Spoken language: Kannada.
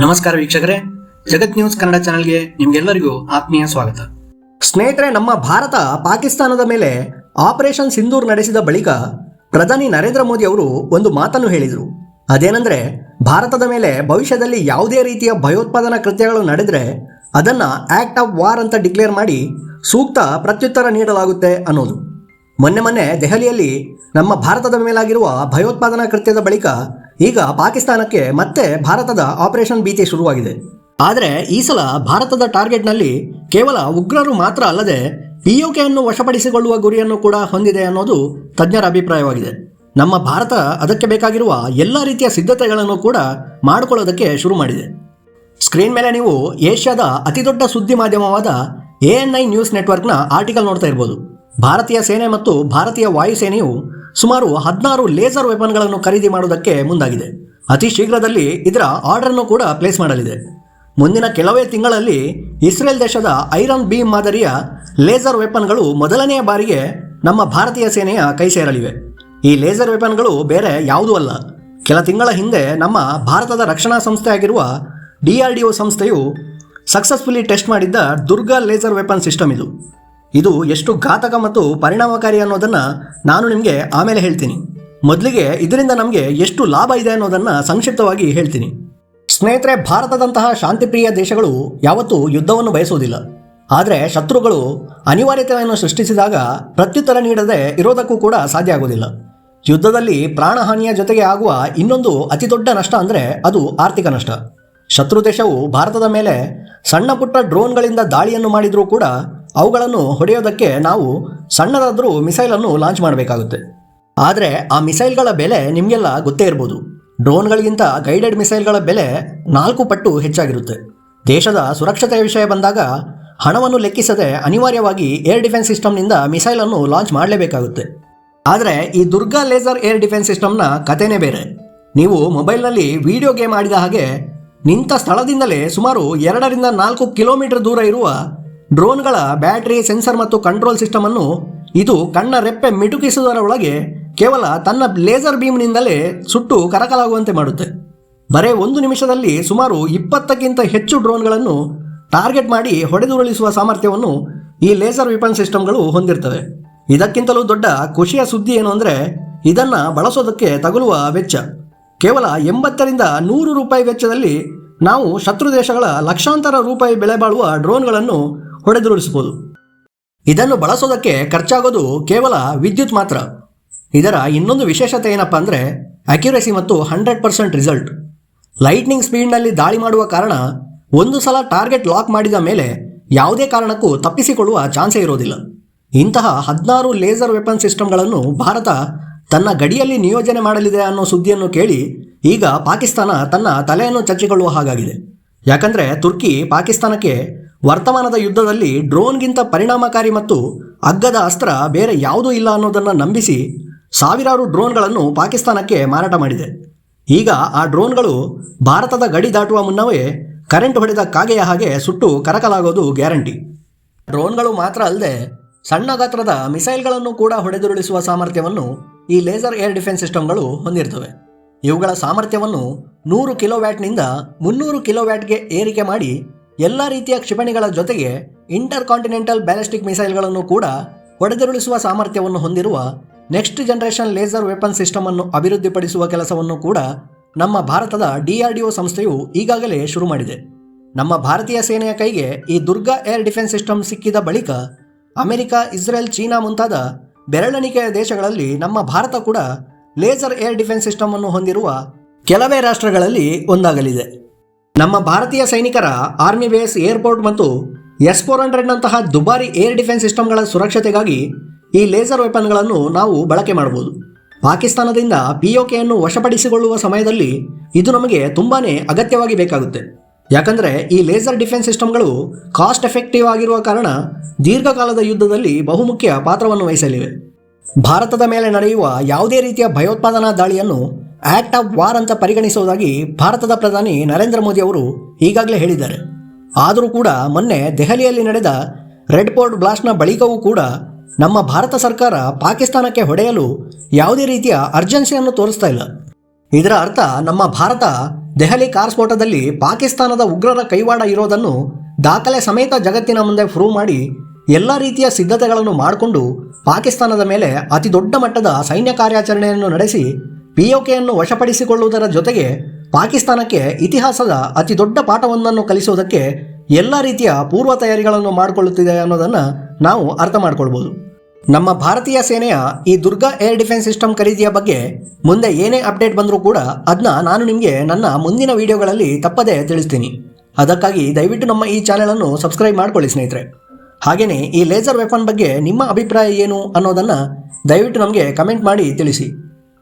ನಮಸ್ಕಾರ ವೀಕ್ಷಕರೇ. ಜಗತ್ ನ್ಯೂಸ್ ಕನ್ನಡ ಚಾನೆಲ್ಗೆ ನಿಮ್ಗೆಲ್ಲರಿಗೂ ಆತ್ಮೀಯ ಸ್ವಾಗತ. ಸ್ನೇಹಿತರೆ, ನಮ್ಮ ಭಾರತ ಪಾಕಿಸ್ತಾನದ ಮೇಲೆ ಆಪರೇಷನ್ ಸಿಂಧೂರ್ ನಡೆಸಿದ ಬಳಿಕ ಪ್ರಧಾನಿ ನರೇಂದ್ರ ಮೋದಿ ಅವರು ಒಂದು ಮಾತನ್ನು ಹೇಳಿದರು. ಅದೇನೆಂದ್ರೆ, ಭಾರತದ ಮೇಲೆ ಭವಿಷ್ಯದಲ್ಲಿ ಯಾವುದೇ ರೀತಿಯ ಭಯೋತ್ಪಾದನಾ ಕೃತ್ಯಗಳು ನಡೆದರೆ ಅದನ್ನು ಆಕ್ಟ್ ಆಫ್ ವಾರ್ ಅಂತ ಡಿಕ್ಲೇರ್ ಮಾಡಿ ಸೂಕ್ತ ಪ್ರತ್ಯುತ್ತರ ನೀಡಲಾಗುತ್ತೆ ಅನ್ನೋದು. ಮೊನ್ನೆ ಮೊನ್ನೆ ದೆಹಲಿಯಲ್ಲಿ ನಮ್ಮ ಭಾರತದ ಮೇಲಾಗಿರುವ ಭಯೋತ್ಪಾದನಾ ಕೃತ್ಯದ ಬಳಿಕ ಈಗ ಪಾಕಿಸ್ತಾನಕ್ಕೆ ಮತ್ತೆ ಭಾರತದ ಆಪರೇಷನ್ ಭೀತಿ ಶುರುವಾಗಿದೆ. ಆದರೆ ಈ ಸಲ ಭಾರತದ ಟಾರ್ಗೆಟ್ನಲ್ಲಿ ಕೇವಲ ಉಗ್ರರು ಮಾತ್ರ ಅಲ್ಲದೆ ಪಿಯುಕೆಯನ್ನು ವಶಪಡಿಸಿಕೊಳ್ಳುವ ಗುರಿಯನ್ನು ಕೂಡ ಹೊಂದಿದೆ ಅನ್ನೋದು ತಜ್ಞರ ಅಭಿಪ್ರಾಯವಾಗಿದೆ. ನಮ್ಮ ಭಾರತ ಅದಕ್ಕೆ ಬೇಕಾಗಿರುವ ಎಲ್ಲ ರೀತಿಯ ಸಿದ್ಧತೆಗಳನ್ನು ಕೂಡ ಮಾಡಿಕೊಳ್ಳೋದಕ್ಕೆ ಶುರು ಮಾಡಿದೆ. ಸ್ಕ್ರೀನ್ ಮೇಲೆ ನೀವು ಏಷ್ಯಾದ ಅತಿದೊಡ್ಡ ಸುದ್ದಿ ಮಾಧ್ಯಮವಾದ ಎ ಎನ್ ಐ ನ್ಯೂಸ್ ನೆಟ್ವರ್ಕ್ನ ಆರ್ಟಿಕಲ್ ನೋಡ್ತಾ ಇರ್ಬೋದು. ಭಾರತೀಯ ಸೇನೆ ಮತ್ತು ಭಾರತೀಯ ವಾಯುಸೇನೆಯು ಸುಮಾರು ಹದಿನಾರು ಲೇಸರ್ ವೆಪನ್ಗಳನ್ನು ಖರೀದಿ ಮಾಡುವುದಕ್ಕೆ ಮುಂದಾಗಿದೆ. ಅತಿ ಶೀಘ್ರದಲ್ಲಿ ಇದರ ಆರ್ಡರ್ನ್ನು ಕೂಡ ಪ್ಲೇಸ್ ಮಾಡಲಿದೆ. ಮುಂದಿನ ಕೆಲವೇ ತಿಂಗಳಲ್ಲಿ ಇಸ್ರೇಲ್ ದೇಶದ ಐರನ್ ಬೀಮ್ ಮಾದರಿಯ ಲೇಸರ್ ವೆಪನ್ಗಳು ಮೊದಲನೆಯ ಬಾರಿಗೆ ನಮ್ಮ ಭಾರತೀಯ ಸೇನೆಯ ಕೈ ಸೇರಲಿವೆ. ಈ ಲೇಸರ್ ವೆಪನ್ಗಳು ಬೇರೆ ಯಾವುದೂ ಅಲ್ಲ. ಕೆಲ ತಿಂಗಳ ಹಿಂದೆ ನಮ್ಮ ಭಾರತದ ರಕ್ಷಣಾ ಸಂಸ್ಥೆಯಾಗಿರುವ ಡಿ ಸಂಸ್ಥೆಯು ಸಕ್ಸಸ್ಫುಲಿ ಟೆಸ್ಟ್ ಮಾಡಿದ್ದ ದುರ್ಗಾ ಲೇಸರ್ ವೆಪನ್ ಸಿಸ್ಟಮ್ ಇದು. ಇದು ಎಷ್ಟು ಘಾತಕ ಮತ್ತು ಪರಿಣಾಮಕಾರಿ ಅನ್ನೋದನ್ನು ನಾನು ನಿಮಗೆ ಆಮೇಲೆ ಹೇಳ್ತೀನಿ. ಮೊದಲಿಗೆ ಇದರಿಂದ ನಮಗೆ ಎಷ್ಟು ಲಾಭ ಇದೆ ಅನ್ನೋದನ್ನು ಸಂಕ್ಷಿಪ್ತವಾಗಿ ಹೇಳ್ತೀನಿ. ಸ್ನೇಹಿತರೆ, ಭಾರತದಂತಹ ಶಾಂತಿಪ್ರಿಯ ದೇಶಗಳು ಯಾವತ್ತೂ ಯುದ್ಧವನ್ನು ಬಯಸುವುದಿಲ್ಲ. ಆದರೆ ಶತ್ರುಗಳು ಅನಿವಾರ್ಯತೆಯನ್ನು ಸೃಷ್ಟಿಸಿದಾಗ ಪ್ರತ್ಯುತ್ತರ ನೀಡದೆ ಇರೋದಕ್ಕೂ ಕೂಡ ಸಾಧ್ಯ ಆಗುವುದಿಲ್ಲ. ಯುದ್ಧದಲ್ಲಿ ಪ್ರಾಣಹಾನಿಯ ಜೊತೆಗೆ ಆಗುವ ಇನ್ನೊಂದು ಅತಿದೊಡ್ಡ ನಷ್ಟ ಅಂದರೆ ಅದು ಆರ್ಥಿಕ ನಷ್ಟ. ಶತ್ರು ದೇಶವು ಭಾರತದ ಮೇಲೆ ಸಣ್ಣ ಪುಟ್ಟ ಡ್ರೋನ್ಗಳಿಂದ ದಾಳಿಯನ್ನು ಮಾಡಿದರೂ ಕೂಡ ಅವುಗಳನ್ನು ಹೊಡೆಯೋದಕ್ಕೆ ನಾವು ಸಣ್ಣದಾದರೂ ಮಿಸೈಲನ್ನು ಲಾಂಚ್ ಮಾಡಬೇಕಾಗುತ್ತೆ. ಆದರೆ ಆ ಮಿಸೈಲ್ಗಳ ಬೆಲೆ ನಿಮಗೆಲ್ಲ ಗೊತ್ತೇ ಇರ್ಬೋದು. ಡ್ರೋನ್ಗಳಿಗಿಂತ ಗೈಡೆಡ್ ಮಿಸೈಲ್ಗಳ ಬೆಲೆ ನಾಲ್ಕು ಪಟ್ಟು ಹೆಚ್ಚಾಗಿರುತ್ತೆ. ದೇಶದ ಸುರಕ್ಷತೆಯ ವಿಷಯ ಬಂದಾಗ ಹಣವನ್ನು ಲೆಕ್ಕಿಸದೆ ಅನಿವಾರ್ಯವಾಗಿ ಏರ್ ಡಿಫೆನ್ಸ್ ಸಿಸ್ಟಮ್ನಿಂದ ಮಿಸೈಲನ್ನು ಲಾಂಚ್ ಮಾಡಲೇಬೇಕಾಗುತ್ತೆ. ಆದರೆ ಈ ದುರ್ಗಾ ಲೇಸರ್ ಏರ್ ಡಿಫೆನ್ಸ್ ಸಿಸ್ಟಮ್ನ ಕಥೆನೇ ಬೇರೆ. ನೀವು ಮೊಬೈಲ್ನಲ್ಲಿ ವಿಡಿಯೋ ಗೇಮ್ ಆಡಿದ ಹಾಗೆ ನಿಂತ ಸ್ಥಳದಿಂದಲೇ ಸುಮಾರು ಎರಡರಿಂದ ನಾಲ್ಕು ಕಿಲೋಮೀಟರ್ ದೂರ ಇರುವ ಡ್ರೋನ್ಗಳ ಬ್ಯಾಟರಿ, ಸೆನ್ಸರ್ ಮತ್ತು ಕಂಟ್ರೋಲ್ ಸಿಸ್ಟಮ್ ಅನ್ನು ಇದು ಕಣ್ಣ ರೆಪ್ಪೆ ಮಿಟುಕಿಸುವುದರೊಳಗೆ ಕೇವಲ ತನ್ನ ಲೇಸರ್ ಬೀಮ್ನಿಂದಲೇ ಸುಟ್ಟು ಕರಕಲಾಗುವಂತೆ ಮಾಡುತ್ತೆ. ಬರೇ ಒಂದು ನಿಮಿಷದಲ್ಲಿ ಸುಮಾರು ಇಪ್ಪತ್ತಕ್ಕಿಂತ ಹೆಚ್ಚು ಡ್ರೋನ್ಗಳನ್ನು ಟಾರ್ಗೆಟ್ ಮಾಡಿ ಹೊಡೆದುರುಳಿಸುವ ಸಾಮರ್ಥ್ಯವನ್ನು ಈ ಲೇಸರ್ ವಿಪನ್ ಸಿಸ್ಟಮ್ಗಳು ಹೊಂದಿರ್ತವೆ. ಇದಕ್ಕಿಂತಲೂ ದೊಡ್ಡ ಖುಷಿಯ ಸುದ್ದಿ ಏನು ಅಂದರೆ, ಇದನ್ನು ಬಳಸೋದಕ್ಕೆ ತಗುಲುವ ವೆಚ್ಚ. ಕೇವಲ ಎಂಬತ್ತರಿಂದ ನೂರು ರೂಪಾಯಿ ವೆಚ್ಚದಲ್ಲಿ ನಾವು ಶತ್ರು ದೇಶಗಳ ಲಕ್ಷಾಂತರ ರೂಪಾಯಿ ಬೆಲೆ ಬಾಳುವ ಡ್ರೋನ್ಗಳನ್ನು ಹೊಡೆದುರುಳಿಸಬಹುದು. ಇದನ್ನು ಬಳಸೋದಕ್ಕೆ ಖರ್ಚಾಗೋದು ಕೇವಲ ವಿದ್ಯುತ್ ಮಾತ್ರ. ಇದರ ಇನ್ನೊಂದು ವಿಶೇಷತೆ ಏನಪ್ಪ ಅಂದರೆ ಅಕ್ಯುರೇಸಿ ಮತ್ತು ಹಂಡ್ರೆಡ್ ಪರ್ಸೆಂಟ್ ರಿಸಲ್ಟ್ ಲೈಟ್ನಿಂಗ್ ಸ್ಪೀಡ್ನಲ್ಲಿ ದಾಳಿ ಮಾಡುವ ಕಾರಣ ಒಂದು ಸಲ ಟಾರ್ಗೆಟ್ ಲಾಕ್ ಮಾಡಿದ ಮೇಲೆ ಯಾವುದೇ ಕಾರಣಕ್ಕೂ ತಪ್ಪಿಸಿಕೊಳ್ಳುವ ಚಾನ್ಸೇ ಇರೋದಿಲ್ಲ. ಇಂತಹ ಹದಿನಾರು ಲೇಸರ್ ವೆಪನ್ ಸಿಸ್ಟಮ್ಗಳನ್ನು ಭಾರತ ತನ್ನ ಗಡಿಯಲ್ಲಿ ನಿಯೋಜನೆ ಮಾಡಲಿದೆ ಅನ್ನೋ ಸುದ್ದಿಯನ್ನು ಕೇಳಿ ಈಗ ಪಾಕಿಸ್ತಾನ ತನ್ನ ತಲೆಯನ್ನು ಚಚ್ಚಿಕೊಳ್ಳುವ ಹಾಗಾಗಿದೆ. ಯಾಕಂದರೆ ತುರ್ಕಿ ಪಾಕಿಸ್ತಾನಕ್ಕೆ ವರ್ತಮಾನದ ಯುದ್ಧದಲ್ಲಿ ಡ್ರೋನ್ಗಿಂತ ಪರಿಣಾಮಕಾರಿ ಮತ್ತು ಅಗ್ಗದ ಅಸ್ತ್ರ ಬೇರೆ ಯಾವುದೂ ಇಲ್ಲ ಅನ್ನೋದನ್ನು ನಂಬಿಸಿ ಸಾವಿರಾರು ಡ್ರೋನ್ಗಳನ್ನು ಪಾಕಿಸ್ತಾನಕ್ಕೆ ಮಾರಾಟ ಮಾಡಿದೆ. ಈಗ ಆ ಡ್ರೋನ್ಗಳು ಭಾರತದ ಗಡಿ ದಾಟುವ ಮುನ್ನವೇ ಕರೆಂಟ್ ಹೊಡೆದ ಕಾಗೆಯ ಹಾಗೆ ಸುಟ್ಟು ಕರಕಲಾಗೋದು ಗ್ಯಾರಂಟಿ. ಡ್ರೋನ್ಗಳು ಮಾತ್ರ ಅಲ್ಲದೆ ಸಣ್ಣ ಗಾತ್ರದ ಮಿಸೈಲ್ಗಳನ್ನು ಕೂಡ ಹೊಡೆದುರುಳಿಸುವ ಸಾಮರ್ಥ್ಯವನ್ನು ಈ ಲೇಸರ್ ಏರ್ ಡಿಫೆನ್ಸ್ ಸಿಸ್ಟಮ್ಗಳು ಹೊಂದಿರ್ತವೆ. ಇವುಗಳ ಸಾಮರ್ಥ್ಯವನ್ನು ನೂರು ಕಿಲೋವ್ಯಾಟ್ನಿಂದ ಮುನ್ನೂರು ಕಿಲೋವ್ಯಾಟ್ಗೆ ಏರಿಕೆ ಮಾಡಿ ಎಲ್ಲ ರೀತಿಯ ಕ್ಷಿಪಣಿಗಳ ಜೊತೆಗೆ ಇಂಟರ್ ಕಾಂಟಿನೆಂಟಲ್ ಬ್ಯಾಲಿಸ್ಟಿಕ್ ಮಿಸೈಲ್ಗಳನ್ನು ಕೂಡ ಹೊಡೆದುರುಳಿಸುವ ಸಾಮರ್ಥ್ಯವನ್ನು ಹೊಂದಿರುವ next generation laser weapon system ಅನ್ನು ಅಭಿವೃದ್ಧಿಪಡಿಸುವ ಕೆಲಸವನ್ನು ಕೂಡ ನಮ್ಮ ಭಾರತದ ಡಿಆರ್ಡಿಒ ಸಂಸ್ಥೆಯು ಈಗಾಗಲೇ ಶುರು ಮಾಡಿದೆ. ನಮ್ಮ ಭಾರತೀಯ ಸೇನೆಯ ಕೈಗೆ ಈ ದುರ್ಗಾ ಏರ್ ಡಿಫೆನ್ಸ್ ಸಿಸ್ಟಮ್ ಸಿಕ್ಕಿದ ಬಳಿಕ ಅಮೆರಿಕ, ಇಸ್ರೇಲ್, ಚೀನಾ ಮುಂತಾದ ಬೆರಳೆಣಿಕೆಯ ದೇಶಗಳಲ್ಲಿ ನಮ್ಮ ಭಾರತ ಕೂಡ ಲೇಸರ್ ಏರ್ ಡಿಫೆನ್ಸ್ ಸಿಸ್ಟಮ್ ಅನ್ನು ಹೊಂದಿರುವ ಕೆಲವೇ ರಾಷ್ಟ್ರಗಳಲ್ಲಿ ಒಂದಾಗಲಿದೆ. ನಮ್ಮ ಭಾರತೀಯ ಸೈನಿಕರ ಆರ್ಮಿ ಬೇಸ್ ಏರ್ಪೋರ್ಟ್ ಮತ್ತು ಎಸ್ ಫೋರ್ ಹಂಡ್ರೆಡ್ನಂತಹ ದುಬಾರಿ ಏರ್ ಡಿಫೆನ್ಸ್ ಸಿಸ್ಟಮ್ಗಳ ಸುರಕ್ಷತೆಗಾಗಿ ಈ ಲೇಸರ್ ವೆಪನ್ಗಳನ್ನು ನಾವು ಬಳಕೆ ಮಾಡಬಹುದು. ಪಾಕಿಸ್ತಾನದಿಂದ ಪಿಒಕೆಯನ್ನು ವಶಪಡಿಸಿಕೊಳ್ಳುವ ಸಮಯದಲ್ಲಿ ಇದು ನಮಗೆ ತುಂಬಾನೇ ಅಗತ್ಯವಾಗಿ ಬೇಕಾಗುತ್ತೆ. ಯಾಕಂದರೆ ಈ ಲೇಸರ್ ಡಿಫೆನ್ಸ್ ಸಿಸ್ಟಮ್ಗಳು ಕಾಸ್ಟ್ ಎಫೆಕ್ಟಿವ್ ಆಗಿರುವ ಕಾರಣ ದೀರ್ಘಕಾಲದ ಯುದ್ಧದಲ್ಲಿ ಬಹುಮುಖ್ಯ ಪಾತ್ರವನ್ನು ವಹಿಸಲಿವೆ. ಭಾರತದ ಮೇಲೆ ನಡೆಯುವ ಯಾವುದೇ ರೀತಿಯ ಭಯೋತ್ಪಾದನಾ ದಾಳಿಯನ್ನು ಆಕ್ಟ್ ಆಫ್ ವಾರ್ ಅಂತ ಪರಿಗಣಿಸುವುದಾಗಿ ಭಾರತದ ಪ್ರಧಾನಿ ನರೇಂದ್ರ ಮೋದಿ ಅವರು ಈಗಾಗಲೇ ಹೇಳಿದ್ದಾರೆ. ಆದರೂ ಕೂಡ ಮೊನ್ನೆ ದೆಹಲಿಯಲ್ಲಿ ನಡೆದ ರೆಡ್ ಪೋರ್ಟ್ ಬ್ಲಾಸ್ಟ್ನ ಬಳಿಕವೂ ಕೂಡ ನಮ್ಮ ಭಾರತ ಸರ್ಕಾರ ಪಾಕಿಸ್ತಾನಕ್ಕೆ ಹೊಡೆಯಲು ಯಾವುದೇ ರೀತಿಯ ಅರ್ಜೆನ್ಸಿಯನ್ನು ತೋರಿಸ್ತಾ ಇಲ್ಲ. ಇದರ ಅರ್ಥ ನಮ್ಮ ಭಾರತ ದೆಹಲಿ ಕಾರ್ ಸ್ಫೋಟದಲ್ಲಿ ಪಾಕಿಸ್ತಾನದ ಉಗ್ರರ ಕೈವಾಡ ಇರೋದನ್ನು ದಾಖಲೆ ಸಮೇತ ಜಗತ್ತಿನ ಮುಂದೆ ಪ್ರೂವ್ ಮಾಡಿ ಎಲ್ಲ ರೀತಿಯ ಸಿದ್ಧತೆಗಳನ್ನು ಮಾಡಿಕೊಂಡು ಪಾಕಿಸ್ತಾನದ ಮೇಲೆ ಅತಿ ದೊಡ್ಡ ಮಟ್ಟದ ಸೈನ್ಯ ಕಾರ್ಯಾಚರಣೆಯನ್ನು ನಡೆಸಿ ಪಿಒಕೆಯನ್ನು ವಶಪಡಿಸಿಕೊಳ್ಳುವುದರ ಜೊತೆಗೆ ಪಾಕಿಸ್ತಾನಕ್ಕೆ ಇತಿಹಾಸದ ಅತಿ ದೊಡ್ಡ ಪಾಠವೊಂದನ್ನು ಕಲಿಸುವುದಕ್ಕೆ ಎಲ್ಲ ರೀತಿಯ ಪೂರ್ವ ತಯಾರಿಗಳನ್ನು ಮಾಡಿಕೊಳ್ಳುತ್ತಿದೆ ಅನ್ನೋದನ್ನು ನಾವು ಅರ್ಥ ಮಾಡಿಕೊಳ್ಬೋದು. ನಮ್ಮ ಭಾರತೀಯ ಸೇನೆಯ ಈ ದುರ್ಗಾ ಏರ್ ಡಿಫೆನ್ಸ್ ಸಿಸ್ಟಮ್ ಖರೀದಿಯ ಬಗ್ಗೆ ಮುಂದೆ ಏನೇ ಅಪ್ಡೇಟ್ ಬಂದರೂ ಕೂಡ ಅದನ್ನ ನಾನು ನಿಮಗೆ ನನ್ನ ಮುಂದಿನ ವಿಡಿಯೋಗಳಲ್ಲಿ ತಪ್ಪದೇ ತಿಳಿಸ್ತೀನಿ. ಅದಕ್ಕಾಗಿ ದಯವಿಟ್ಟು ನಮ್ಮ ಈ ಚಾನೆಲನ್ನು ಸಬ್ಸ್ಕ್ರೈಬ್ ಮಾಡ್ಕೊಳ್ಳಿ ಸ್ನೇಹಿತರೆ. ಹಾಗೆಯೇ ಈ ಲೇಸರ್ ವೆಪನ್ ಬಗ್ಗೆ ನಿಮ್ಮ ಅಭಿಪ್ರಾಯ ಏನು ಅನ್ನೋದನ್ನು ದಯವಿಟ್ಟು ನಮಗೆ ಕಮೆಂಟ್ ಮಾಡಿ ತಿಳಿಸಿ.